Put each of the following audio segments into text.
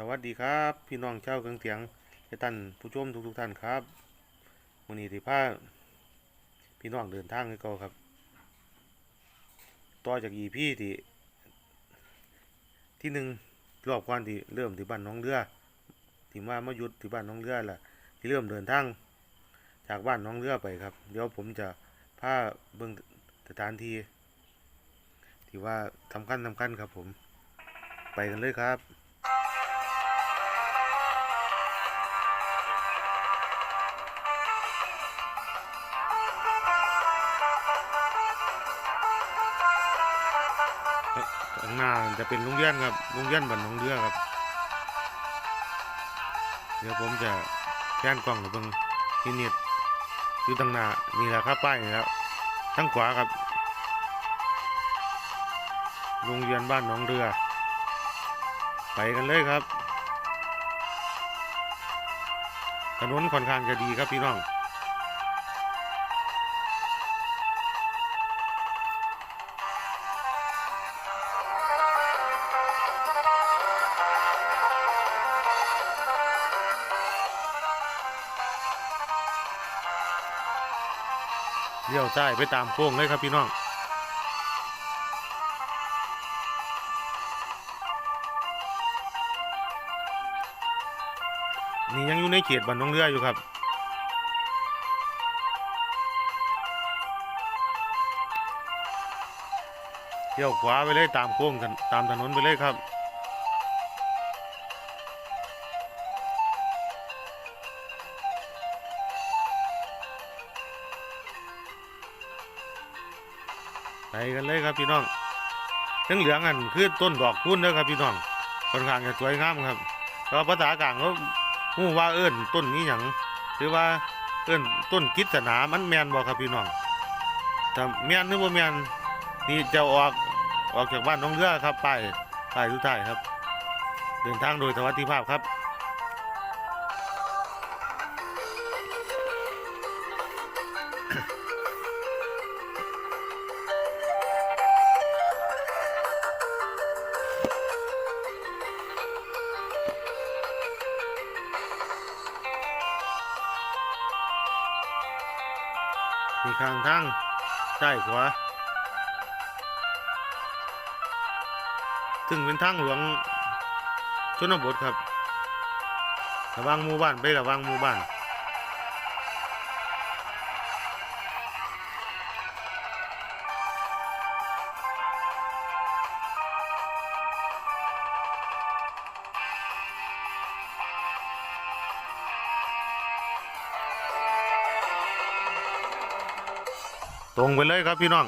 สวัสดีครับ พี่น้องชาวเครื่องเสียงท่านผู้ชมทุกๆท่านครับวันนี้ที่พาพี่น้องเดินทางให้ก่าครับ ต่อจากอีพี่ที่ที่หนึ่งรอบก่อนที่เริ่มที่บ้านน้องเรือที่มามายุดที่บ้านน้องเรือแหละที่เริ่มเดินทางจากบ้านน้องเรือไปครับ เดี๋ยวผมจะพาเบิ่งสถานที่ที่ว่าสำคัญสำคัญครับผมไปกันเลยครับ เป็นโรงเรียนครับโรงเรียนบ้านหนองเรือครับ เดี๋ยวผมจะแย่นกล้องกับเบิ่งที่นิดอยู่ทางหน้านี่แหละครับป้ายนี่แล้วทางขวาครับโรงเรียนบ้านหนองเรือ ไปกันเลยครับถนนค่อนข้างจะดีครับพี่น้อง ไปตามโค้งเลยครับพี่น้อง นี่ยังอยู่ในเขตบ้านน้องเรืออยู่ครับเลี้ยวขวาไปเลยตามโค้งถนตามถนนไปเลยครับ กันเลยครับพี่น้องทั้งเหลืองอันคือต้นดอกพุ้นนะครับพี่น้องค่อนข้างจะสวยงามครับแล้วภาษากลางเขาหูว่าเอิ้นต้นนี้หยังหรือว่าเอิ้นต้นกิษณามันแมนบ่ครับพี่น้องแต่แมนหรือบ่าแมนนี่จะออกออกจากบ้านน้องเรือครับไป้ายป้ายสุดท้ายครับ เดินทางโดยสวัสดิภาพครับ ซ้ายขวาซึ่งเป็นทางหลวงชนบทครับ ระวังหมู่บ้านไประวังหมู่บ้าน ตรงไปเลยครับพี่น้อง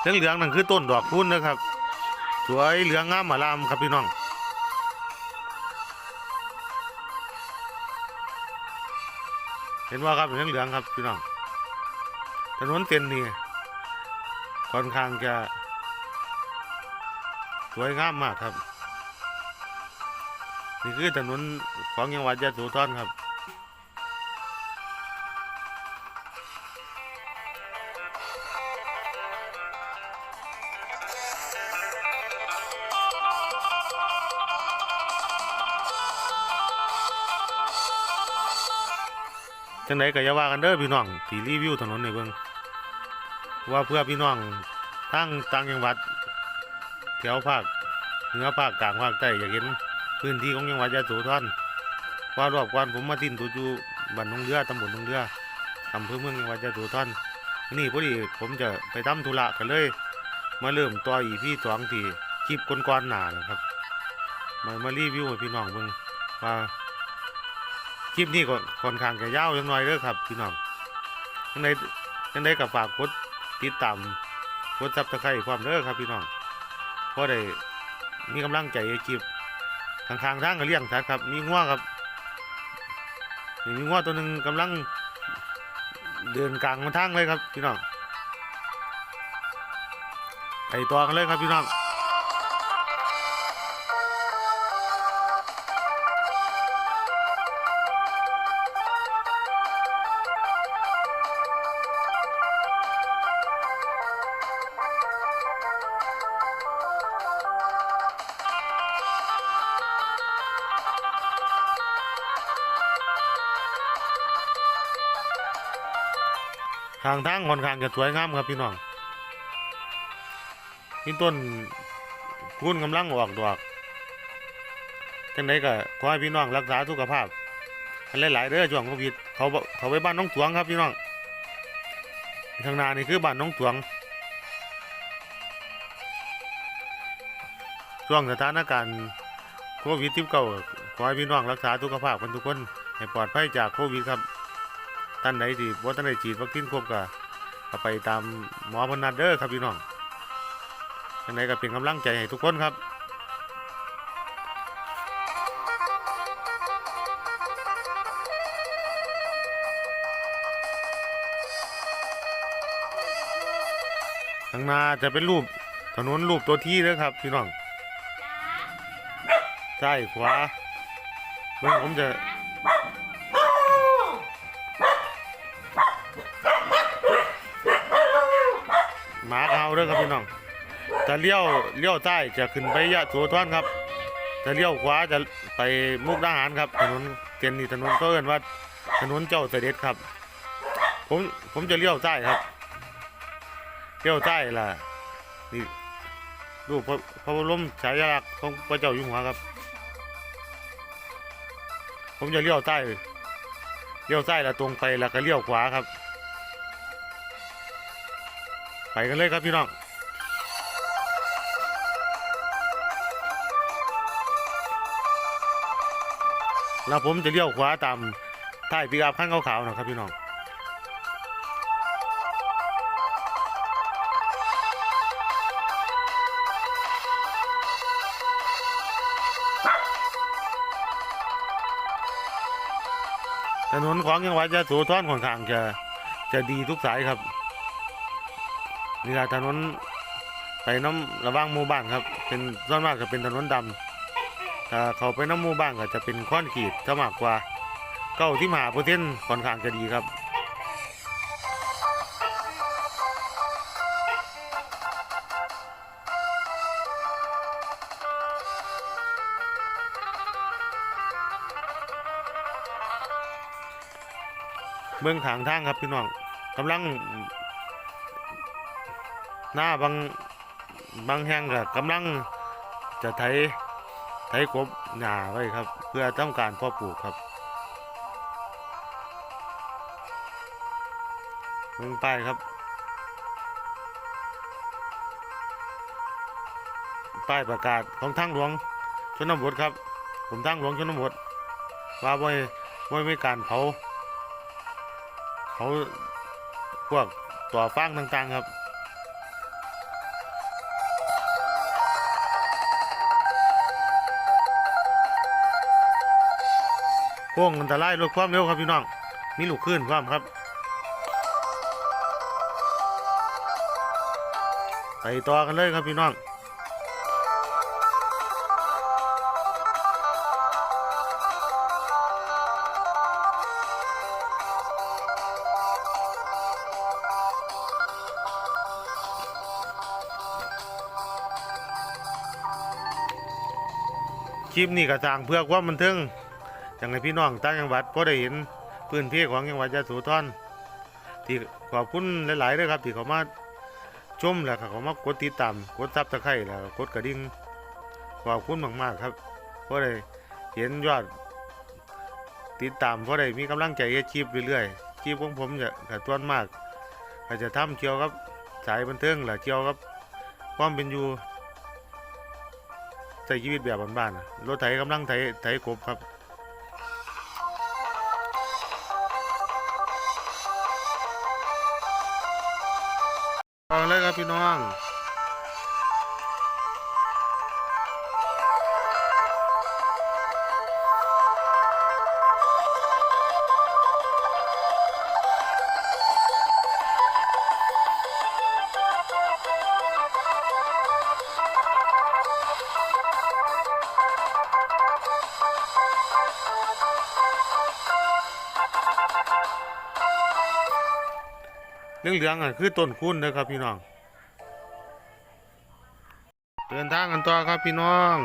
เหลืองเหลืองนั่นคือต้นดอกพุ้นนะครับ สวยเหลืองงามอลามครับพี่น้องเห็นว่าครับเหลืองเหลืองครับพี่น้องถนนเส้นนี้ค่อนข้างจะสวยงามมากครับ นี่คือถนนของจังหวัดยะโสธรครับจังไดก็อย่าว่ากันเด้อพี่น้องที่รีวิวถนนในเบิ่งว่าเพื่อพี่น้องทั้งต่างจังหวัดแถวภาคเหนือภาคกลางภาคใต้อยากเห็น พื้นที่ของจังหวัดยะโสธรว่ารอบก่อนผมมาทิ้นตัวอยู่บ้านนงเรือตำบลนงเรืออำเภอเมืองจังหวัดยะโสธรนี่พอดีผมจะไปทำธุระกันเลย มาเริ่มต่ออีพี่สองทีคลิปก่อนๆหนาแล้วครับมามารีวิวให้พี่น้องเบิ่งว่าคลิปนี้ก็ค่อนข้างจะยาวจังหน่อยเด้อครับ พี่น้องยังไงยังไงก็ฝากกดติดตามกดซับสไครต์ความเด้อครับพี่น้องเพราะได้มีกำลังใจคลิป ข้างทางก็เลี้ยงสัตว์ครับ มีง้วครับมีง้วตัวหนึ่งกำลังเดินกลางมาทางเลยครับพี่น้องไปต่อกันเลยครับพี่น้อง ค่อนข้างจะสวยงามครับพี่น้องมีต้นคุณกำลังออกดอกจังไดก็ขอให้พี่น้องรักษาสุขภาพอันหลายๆเด้อช่วงโควิดเขาเขาไปบ้านน้องตวงครับพี่น้องทางนานี่คือบ้านน้องตวงช่วงสถานการณ์โควิดที่เก่าขอให้พี่น้องรักษาสุขภาพกันทุกคนให้ปลอดภัยจากโควิดครับท่านใดที่บ่าท่านใดฉีดวัคซีนครบก็ ก็ไปตามหมอเพนนัดเด้อครับพี่น้องท่านใดก็เป็นกำลังใจให้ทุกคนครับข้างหน้าจะเป็นรูปถนนรูปตัวที่เลยครับพี่น้องซ้ายขวาเมื่อผมจะาเห่าเด้อครับพี่น้องถ้าเลี้ยวเลี้ยวใต้จะขึ้นไปยะโสธรครับถ้าเลี้ยวขวาจะไปมุกดาหารครับถนนเส้นนี้ถนนก็เอิ้นว่าถนนเจ้าเสด็จครับ ผมผมจะเลี้ยวใต้ครับเที่ยวใต้ล่ะนี่รูปพระพระบรมฉายาลักษณ์ของพระเจ้าอยู่หัวครับ ผมจะเลี้ยวใต้เลี้ยวใต้แล้วตรงไปแล้วก็เลี้ยวขวาครับ ไปกันเลยครับพี่น้องแล้วผมจะเลี้ยวขวาตามท้ายปีกอัพขั้นขาวๆนะครับพี่น้องถนนของจังหวัดยะโสธรค่อนข้างจะจะดีทุกสายครับ นี่ละถนนไปน้ำระว่างหมู่บ้านครับ เป็นส่วนมากจะเป็นถนนดำถ้าเขาไปน้ำหมู่บ้านก็จะเป็นค้อนขีดถ้ามากกว่าเก้าที่มหาเปรเซ็นค่อนข้างจะดีครับเบื้องขางทางครับพี่น้องกำลัง หน้าบางบางแห่งก็กำลังจะไถไถกบหญ้าไว้ครับ เพื่อต้องการพาะปลูกครับเบื้องใต้ครับป้ายประกาศของทางหลวงชนบทครับผมทางหลวงชนบทว่าไม่ไม่มีการเผาเขาพวกตัวฟางต่างๆครับ ค้งอันตรายลดความเร็วครับพี่น้อง มีลูกขึ้นความครับ ไปต่อกันเลยครับพี่น้องคลิปนี้ก็สร้างเพื่อความบันเทิง จังให้พี่น้องต่างจังหวัดพอได้เห็นพื้นที่ของจังหวัดยะโสธรที่ขอบคุณหลายๆด้วยครับ ที่เขามาชมแล้วเขามากดติดตามกดซับตะไคร้แล้วกดกระดิ่งขอบคุณมากๆครับเพราะได้เห็นยอดติดตามเพราะได้มีกำลังใจเฮ็ดคลิปเรื่อยๆคลิปของผมจะกระต้วนมากก็จจะทำเกี่ยวกับสายบันเทิงแหละเกี่ยวกับความเป็นอยู่ใช้ชีวิตแบบบ้านๆนะรถไถกำลังไถไถกบครับ เอาเลยครับพี่น้อง เหลืองอะคือต้นคุณนะครับพี่น้อง เดินทางกันต่อครับพี่น้อง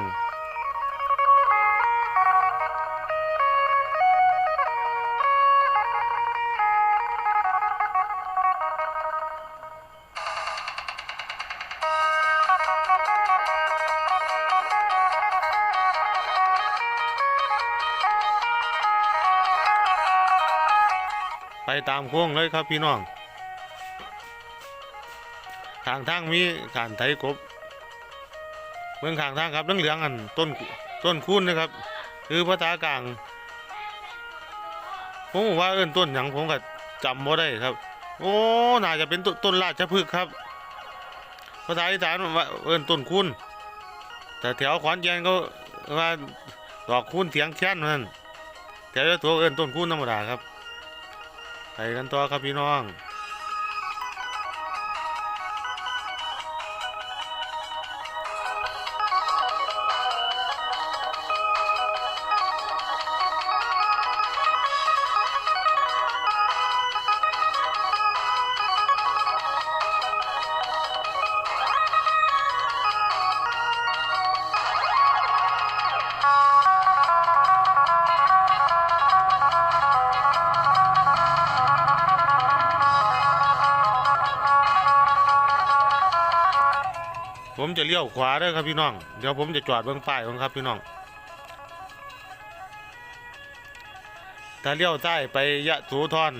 ไปตามโค้งเลยครับพี่น้อง ทางทางมีการไถกบเมืองข้างทางครับเพิ่งเหลืองอันต้นต้นคูนนะครับ คือภาษากลางผมว่าเอิ้นต้นหยังผมก็จำบ่ได้ครับ โอ้น่าจะเป็นต้นต้นราชพฤกษ์ครับ ภาษาอีสานว่าเอิ้นต้นคูนแต่แถวขอนแก่นก็ว่าดอกคูนเถียงเชียนนั่นแถวตัวเอิ้นต้นคูนธรรมดาครับไปกันต่อครับพี่น้อง ผมจะเลี้ยวขวาเด้อครับพี่น้อง เดี๋ยวผมจะจอดเบื้องป้ายของครับพี่น้อง ถ้าเลี้ยวใต้ไปยะโสธร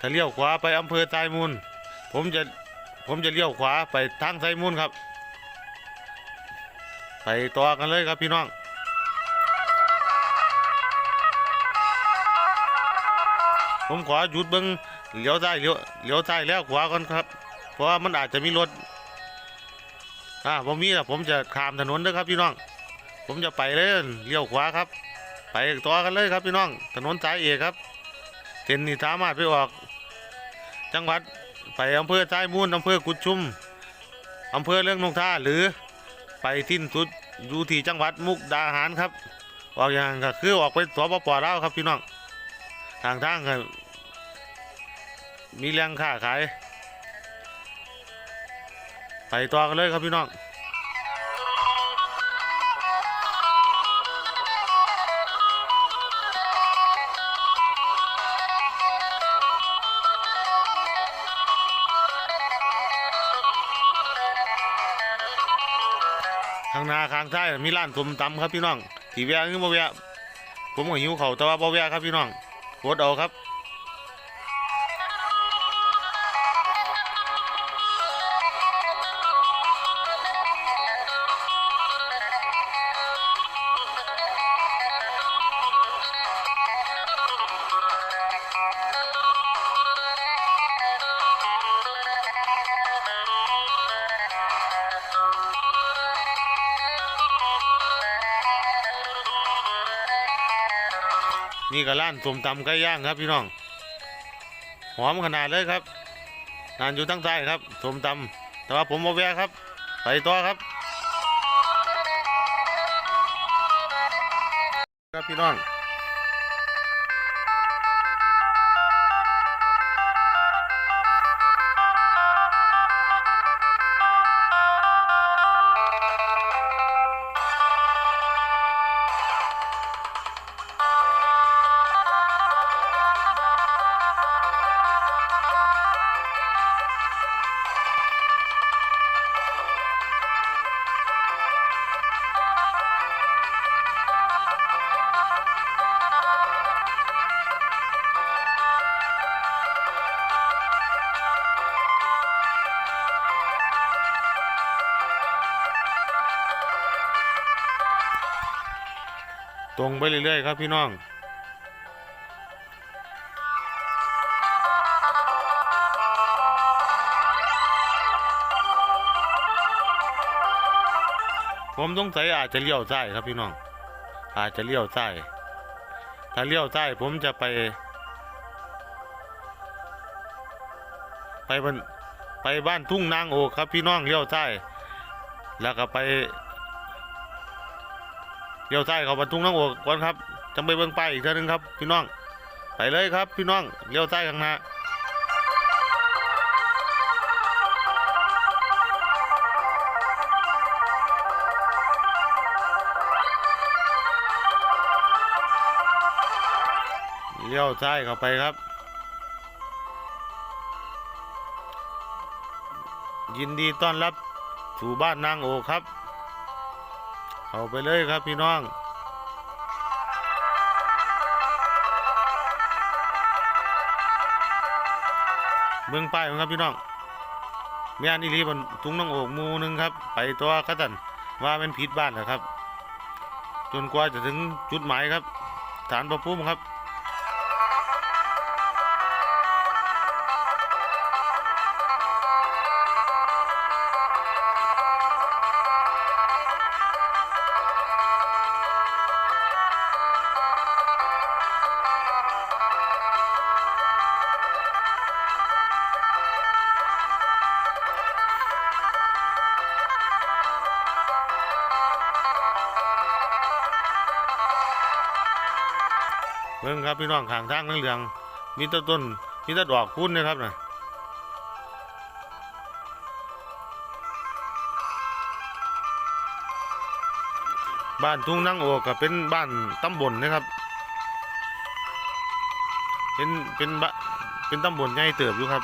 ถ้าเลี้ยวขวาไปอำเภอไซมูล ผมจะผมจะเลี้ยวขวาไปทางไซมูลครับ ไปต่อกันเลยครับพี่น้องผมขอหยุดเบิ้งเลี้ยวซ้เลี้ยวเลี้ยวซ้แล้วขวาก่อนครับ เพราะว่ามันอาจจะมีรถ อ่าผมมีนะผมจะข้ามถนนเด้อครับพี่น้อง ผมจะไปเลยเลี้ยวขวาครับ ไปต่อกันเลยครับพี่น้อง ถนนสายเอกครับเส้นนี้สามารถไปออก จังหวัดไปอำเภอสายมูลอำเภอกุดชุมอำเภอเรื่องนงท่าหรือไปสิ้นสุดอยู่ที่จังหวัดมุกดาหารครับ ออกอย่างก็คือออกไปสปปลาวครับพี่น้องทางทางก็มีแรงค้าขาย ไปต่อกันเลยครับพี่น้องข้างหน้าข้างซ้ายมีร้านสมตำครับพี่น้องสีแวะคือบ่แวะผมก็หิวเขาแต่ว่าบ่แวะครับพี่น้องกดเอาครับ ร้านสมตำไก่ย่างครับพี่น้อง หอมขนาดเลยครับนานอยู่ตั้งใจครับสมตำแต่ว่าผมมาแวะครับ ไปต่อครับ ครับพี่น้อง ตรงไปเรื่อยๆครับพี่น้อง ผมสงสัยอาจจะเลี้ยวซ้ายครับพี่น้อง อาจจะเลี้ยวซ้าย ถ้าเลี้ยวซ้ายผมจะไป ไปบ้านไปบ้านทุ่งนางโอกครับพี่น้องเลี้ยวซ้าย แล้วก็ไป เลี้ยวซ้ายเข้าบ้านทุ่งนางโอกก่อนครับจังไปเบิ่งไปอีกเท่านึงครับพี่น้อง ไปเลยครับพี่น้องเลี้ยวซ้ายข้างหน้าเลี้ยวซ้ายเข้าไปครับ ยินดีต้อนรับสู่บ้านนางโอครับ เข้าไปเลยครับพี่น้องเมืองป้ายครับพี่น้องแม่นอีรีบนทุ่งน้องโอกมูนึงครับ ไปตัวกระตันว่าเป็นผิดบ้านเหรอครับ จนกว่าจะถึงจุดหมายครับ ฐานประภูมิครับ งครับพี่น้องข้างทางเหลืองมีต้นต้นมีต้ดอกคุ้นนะครับนะบ้านทุ่งนั่งโอกก็เป็นบ้านตำบลนะครับ เป็นเป็นบะเป็นตำบลใหญ่เติบอยู่ครับ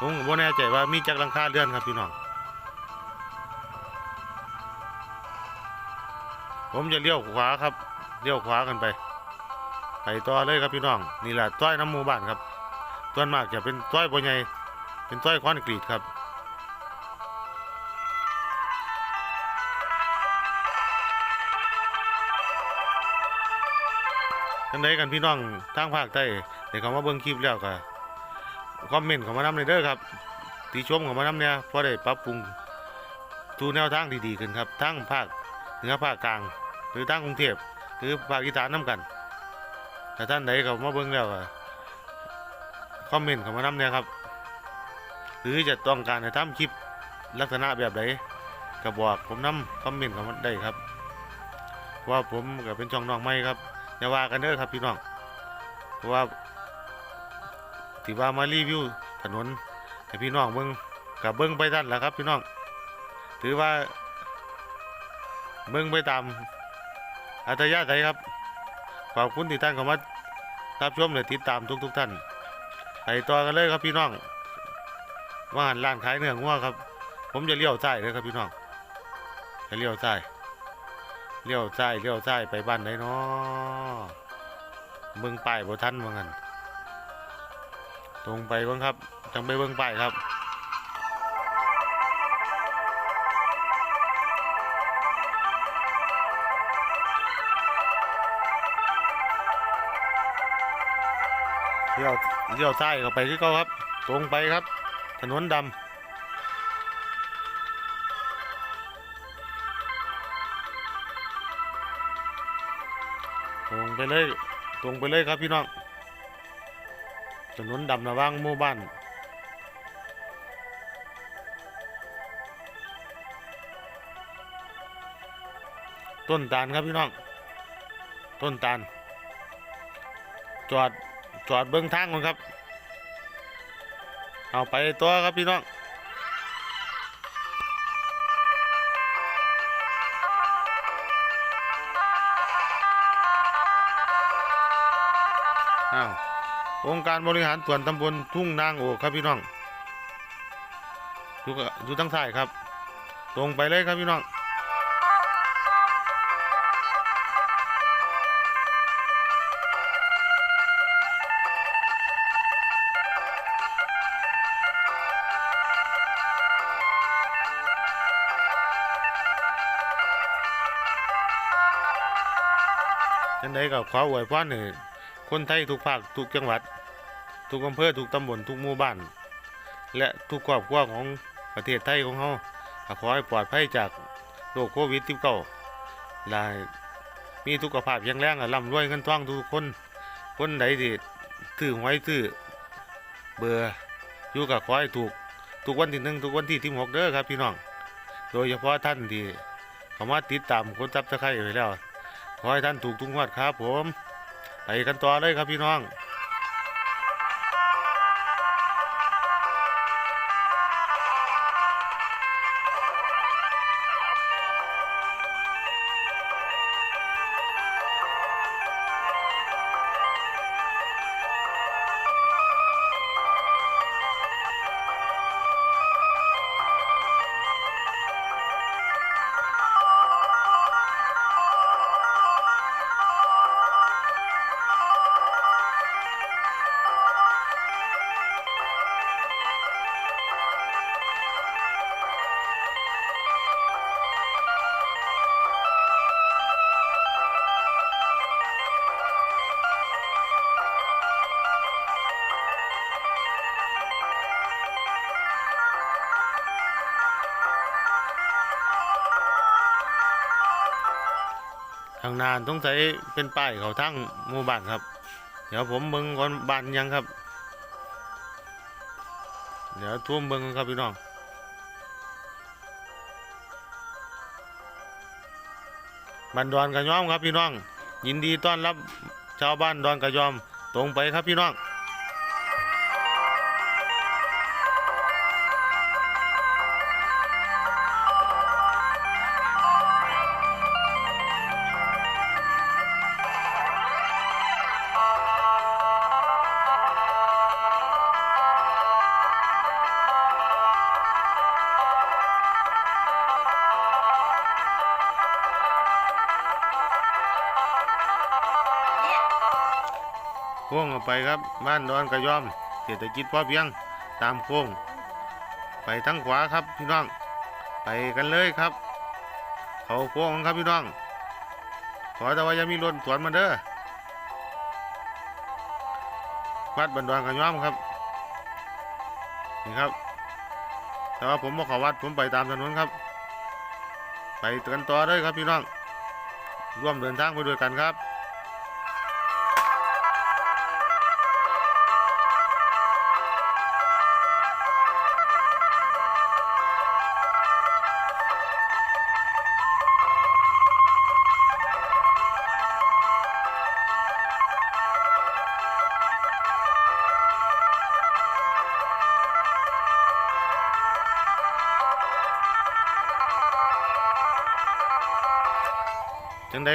ผมก็บ่แน่ใจว่ามีจักหลังคาเรือนครับพี่น้อง ผมจะเลี้ยวขวาครับ เลี้ยวขวากันไป ไปต่อเลยครับพี่น้องนี่แหละต้อยน้ำหมู่บ้านครับต้นมากจะเป็นต้อยปัวใหญ่เป็นต้อยคอนกรีตครับกันไดกันพี่น้องทางภาคใต้เดี๋ยวเขามาเบิ่งคลิปแล้วก็คอมเมนต์เขามานำเลยเด้อครับตีชมเขามานำเนี่ยพอได้ปรับปรุงสู่แนวทางที่ดีขึ้นครับทั้งภาคเหนือภาคกลาง หรือทั้งกรุงเทพหรือภาคอีสานน้ำกัน ถ้าท่านใดเขามาเบิ่งแล้วก็คอมเมนต์เข้ามานำเนี่ยครับ หรือจะต้องการให้ทำคลิปลักษณะแบบใดก็บอกผมนำคอมเมนต์เข้ามาได้ครับ ว่าผมก็เป็นช่องน้องใหม่ครับอย่าว่ากันเด้อครับพี่น้องเพราะว่าที่ว่ามารีวิวถนนให้พี่น้องเบิ่งกับเบิ่งไปท่านละครับ พี่น้อง ถือว่าเบิ่งไปตามอัตยาศัยครับ ขอบคุณที่ท่านเข้ามารับชมและติดตามทุกๆท่านไปต่อกันเลยครับพี่น้องว่าหันร้านขายเนื้องัวครับ ผมจะเลี้ยวซ้เลยครับพี่น้องจะเลี้ยวซ้เลี้ยวซ้เลี้ยวซ้ไปบ้านไหนเนาะเบิ่งป้ายบ่ทันว่างั้นตรงไปบิ่งครับจังไปเบิ่งป้ายครับ เลี้ยวเลี้ยวซ้ายเข้าไปคือเก่าครับ ตรงไปครับ ถนนดำตรงไปเลยตรงไปเลยครับพี่น้องถนนดำระว่างหมู่บ้านต้นตาลครับพี่น้อง ต้นตาล จอด จอดเบื้องทางก่อนครับ เอาไปตัวครับพี่น้องอ้าวองค์การบริหารส่วนตำบลทุ่งนางโอกครับพี่น้องอยู่อยู่ทั้งซ้ายครับ ตรงไปเลยครับพี่น้อง ขออวยพรให้คนไทยทุกภาคทุกจังหวัด ทุกอำเภอทุกตำบลทุกหมู่บ้าน และทุกครอบครัวของประเทศไทยของเราขอให้ปลอดภัยจากโรคโควิด 19และมีสุขภาพแข็งแรงละร่ำรวยเงินทองทุกคน คนใดที่ถือหวยถือเบอร์อยู่กับขอให้ถูกทุกวันที่หนึ่งทุกวันที่ที่หกเด้อครับพี่น้อง โดยเฉพาะท่านที่เขามาติดตามคนซับสไครต์ไว้แล้ว ขอให้ท่านถูกทุกงวดครับผม ไปกันต่อเลยครับพี่น้อง ทางนานต้องใส่เป็นป้ายเขาทั้งหมู่บ้านครับ เดี๋ยวผมเบิ้งก่อนบ้านยังครับ เดี๋ยวท่วมเบิ้งครับพี่น้องบ้านดอนกระยอมครับพี่น้อง ยินดีต้อนรับชาวบ้านดอนกระยอมตรงไปครับพี่น้อง ค้งออกไปครับ บ้านดอนกระยอม เศรษฐกิจพอเพียงตามโค้ง ไปทางขวาครับพี่น้อง ไปกันเลยครับ เขาโค้งครับพี่น้อง ขอแต่ว่าอย่ามีรถสวนมาเด้อวัดบันดอนกระยอมครับนี่ครับ แต่ว่าผมบ่เขาวัดผมไปตามถนนครับ ไปกันต่อเลยครับพี่น้อง ร่วมเดินทางไปด้วยกันครับ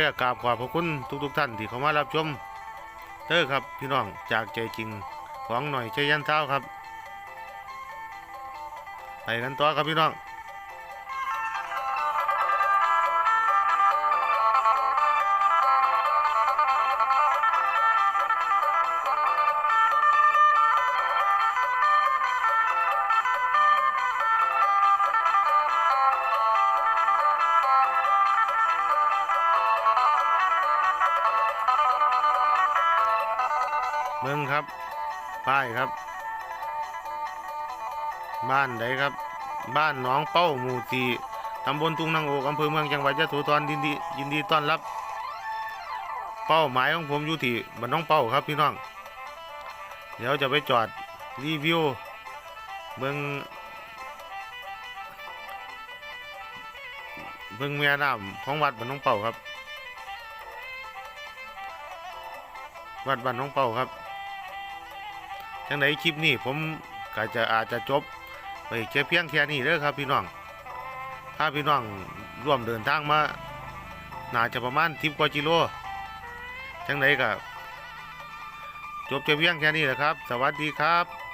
จังได้ก็กราบขอบพระคุณทุกๆท่านที่เข้ามารับชมเด้อครับพี่น้องจากใจจริงของหน่อยใจยันเท้าครับ ไปกันต่อครับพี่น้อง ครับ ป้ายครับ บ้านใดครับ บ้านหนองเป้าหมู่สี่ตำบลทุ่งนางโอกอำเภอเมืองจังหวัดยะโสธรยินดียินดีต้อนรับ เป้าหมายของผมอยู่ที่บ้านน้องเป้าครับพี่น้อง เดี๋ยวจะไปจอดรีวิวเบิงเบิงแม่น้ำของวัดบ้านน้องเป้าครับ วัดบ้านน้องเป้าครับ จังไดคลิปนี้ผมก็จะอาจจะจบไปแค่เพียงแค่นี้เด้อครับพี่น้อง ถ้าพี่น้องร่วมเดินทางมาน่าจะประมาณทิพกว่ากิโลจังไดก็จบแค่เพียงแค่นี้แหละครับ สวัสดีครับ